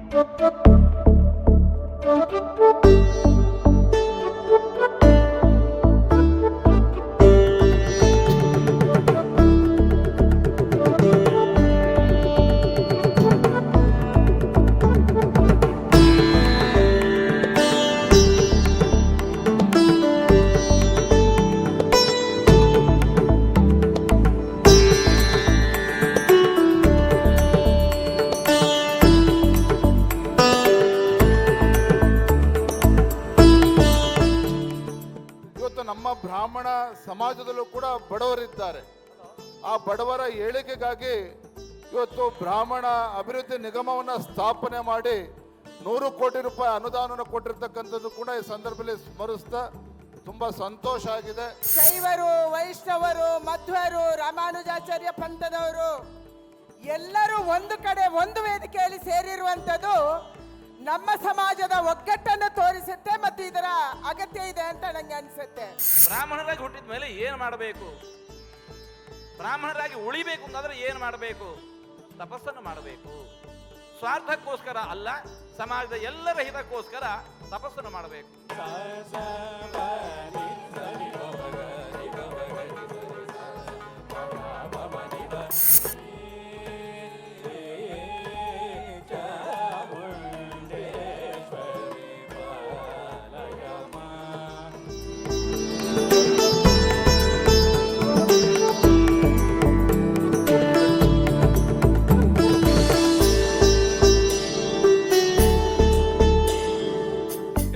Thank you. ಬ್ರಾಹ್ಮಣ ಸಮಾಜದಲ್ಲೂ ಕೂಡ ಬಡವರಿದ್ದಾರೆ. ಆ ಬಡವರ ಏಳಿಗೆಗಾಗಿ ಇವತ್ತು ಬ್ರಾಹ್ಮಣ ಅಭಿವೃದ್ಧಿ ನಿಗಮವನ್ನ ಸ್ಥಾಪನೆ ಮಾಡಿ ನೂರು ಕೋಟಿ ರೂಪಾಯಿ ಅನುದಾನವನ್ನು ಕೊಟ್ಟಿರ್ತಕ್ಕಂಥದ್ದು ಕೂಡ ಈ ಸಂದರ್ಭದಲ್ಲಿ ಸ್ಮರಿಸ್ತಾ ತುಂಬಾ ಸಂತೋಷ ಆಗಿದೆ. ಶೈವರು, ವೈಷ್ಣವರು, ಮಧ್ವರು, ರಾಮಾನುಜಾಚಾರ್ಯ ಪಂಥದವರು ಎಲ್ಲರೂ ಒಂದು ಕಡೆ ಒಂದು ವೇದಿಕೆಯಲ್ಲಿ ಸೇರಿರುವಂಥದ್ದು ನಮ್ಮ ಸಮಾಜದ ಒಗ್ಗಟ್ಟನ್ನು ಇದರ ಅಗತ್ಯ ಇದೆ ಅಂತ ನಂಗೆ ಅನಿಸುತ್ತೆ. ಬ್ರಾಹ್ಮಣರಾಗಿ ಹುಟ್ಟಿದ ಮೇಲೆ ಏನು ಮಾಡಬೇಕು? ಬ್ರಾಹ್ಮಣರಾಗಿ ಉಳಿಬೇಕು ಅಂತಂದ್ರೆ ಏನು ಮಾಡಬೇಕು? ತಪಸ್ಸನ್ನು ಮಾಡಬೇಕು. ಸ್ವಾರ್ಥಕ್ಕೋಸ್ಕರ ಅಲ್ಲ, ಸಮಾಜದ ಎಲ್ಲರ ಹಿತಕ್ಕೋಸ್ಕರ ತಪಸ್ಸನ್ನು ಮಾಡಬೇಕು.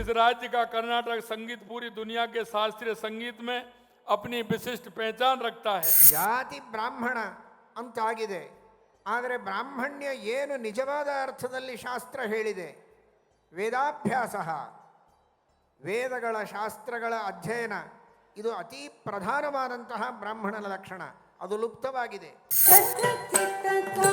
राज्य का कर्नाटक संगीत पूरी दुनिया के शास्त्रीय संगीत में अपनी विशिष्ट पहचान रखता है ಜಾತಿ ಬ್ರಾಹ್ಮಣ ಅಂತಾಗಿದೆ ಆದರೆ ಬ್ರಾಹ್ಮಣ್ಯ ಏನು ನಿಜವಾದ ಅರ್ಥದಲ್ಲಿ ಶಾಸ್ತ್ರ ಹೇಳಿದೆ ವೇದಾಭ್ಯಾಸ ವೇದಗಳ ಶಾಸ್ತ್ರಗಳ ಅಧ್ಯಯನ ಇದು ಅತಿ ಪ್ರಧಾನವಾದಂತಹ ಬ್ರಾಹ್ಮಣನ ಲಕ್ಷಣ ಅದು ಲುಪ್ತವಾಗಿದೆ ತತ್ರ ಚಿತ್ತತಾ